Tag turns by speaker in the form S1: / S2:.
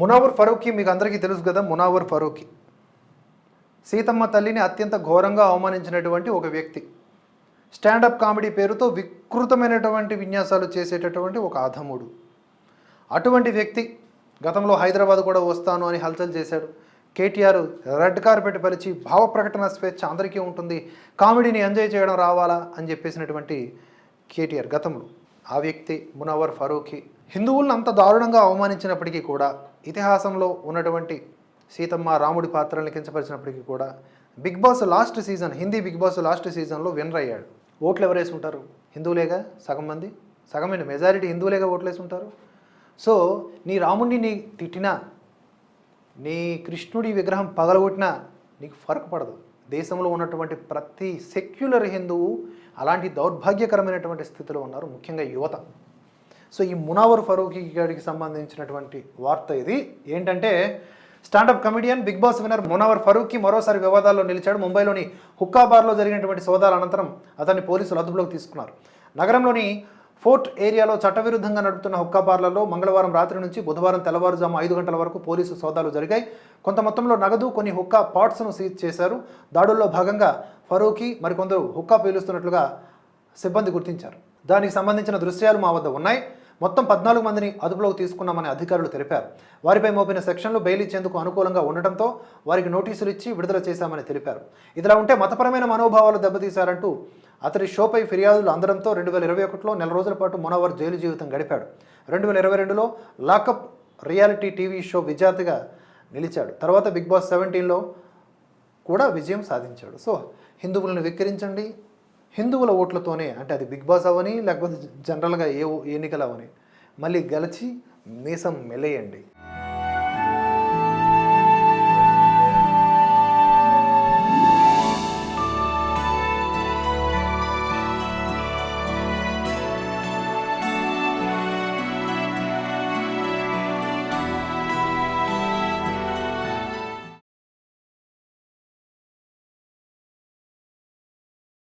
S1: మునావర్ ఫరూఖీ మీకు అందరికీ తెలుసు కదా మునావర్ ఫరూఖీ. సీతమ్మ తల్లిని అత్యంత ఘోరంగా అవమానించినటువంటి ఒక వ్యక్తి. స్టాండప్ కామెడీ పేరుతో వికృతమైనటువంటి విన్యాసాలు చేసేటటువంటి ఒక అధముడు అటువంటి వ్యక్తి గతంలో హైదరాబాద్ కూడా వస్తాను అని హల్చల్ చేశాడు. కేటీఆర్ రెడ్ కార్పెట్ పరిచి భావ ప్రకటన స్వేచ్ఛ అందరికీ ఉంటుంది. కామెడీని ఎంజాయ్ చేయడం రావాలా అని చెప్పేసినటువంటి కేటీఆర్ గతంలో. ఆ వ్యక్తి మునవర్ ఫరూఖీ హిందువులను అంత దారుణంగా అవమానించినప్పటికీ కూడా ఇతిహాసంలో ఉన్నటువంటి సీతమ్మ రాముడి పాత్రల్ని కించపరిచినప్పటికీ కూడా Bigg Boss last season Hindi Bigg Boss last సీజన్లో విన్నర్ అయ్యాడు. ఓట్లు ఎవరు ఉంటారు? హిందువులేగా? సగం మంది? సగమైన మెజారిటీ హిందువులేగా ఓట్లు ఉంటారు? సో నీ రాముడిని నీ తిట్టినా నీ కృష్ణుడి విగ్రహం పగలగొట్టినా నీకు ఫరక్ పడదు. దేశంలో ఉన్నటువంటి ప్రతి సెక్యులర్ హిందువు అలాంటి దౌర్భాగ్యకరమైనటువంటి స్థితిలో ఉన్నారు ముఖ్యంగా యువత. సో ఈ మునావర్ ఫరూఖీ గారికి సంబంధించినటువంటి వార్త ఇది. ఏంటంటే standup comedian Bigg Boss winner Munawar ఫరూక్కి మరోసారి వివాదాల్లో నిలిచాడు. ముంబైలోని హుక్కా బార్లో జరిగినటువంటి సోదాల అనంతరం అతన్ని పోలీసులు అదుపులోకి తీసుకున్నారు. నగరంలోని ఫోర్ట్ ఏరియాలో చట్టవిరుద్ధంగా నడుపుతున్న హుక్కా బార్లలో మంగళవారం రాత్రి నుంచి బుధవారం తెల్లవారుజాము ఐదు గంటల వరకు పోలీసు సోదాలు జరిగాయి. కొంత మొత్తంలో నగదు కొన్ని హుక్కా పాట్స్ను సీజ్ చేశారు. దాడుల్లో భాగంగా ఫరూఖీ మరికొందరు హుక్కా పీలుస్తున్నట్లుగా సిబ్బంది గుర్తించారు. దానికి సంబంధించిన దృశ్యాలు మా వద్ద ఉన్నాయి. మొత్తం పద్నాలుగు మందిని అదుపులోకి తీసుకున్నామని అధికారులు తెలిపారు. వారిపై మోపిన సెక్షన్లు బెయిల్ ఇచ్చేందుకు అనుకూలంగా ఉండటంతో వారికి నోటీసులు ఇచ్చి విడుదల చేశామని తెలిపారు. ఇదిలా ఉంటే మతపరమైన మనోభావాలు దెబ్బతీశారంటూ అతడి షోపై ఫిర్యాదులు అందడంతో రెండు వేల ఇరవై ఒకటిలో నెల రోజుల పాటు మునవర్ జైలు జీవితం గడిపాడు. రెండు వేల ఇరవై రెండులో లాకప్ రియాలిటీ టీవీ షో విజేతగా నిలిచాడు. తర్వాత బిగ్ బాస్ సెవెంటీన్లో కూడా విజయం సాధించాడు. సో హిందువులను విక్రించండి హిందువుల ఓట్లతోనే అంటే అది బిగ్ బాస్ అవని లేకపోతే జనరల్గా ఏ ఎన్నికలు అవని మళ్ళీ గెలిచి మీసం మెలేయండి.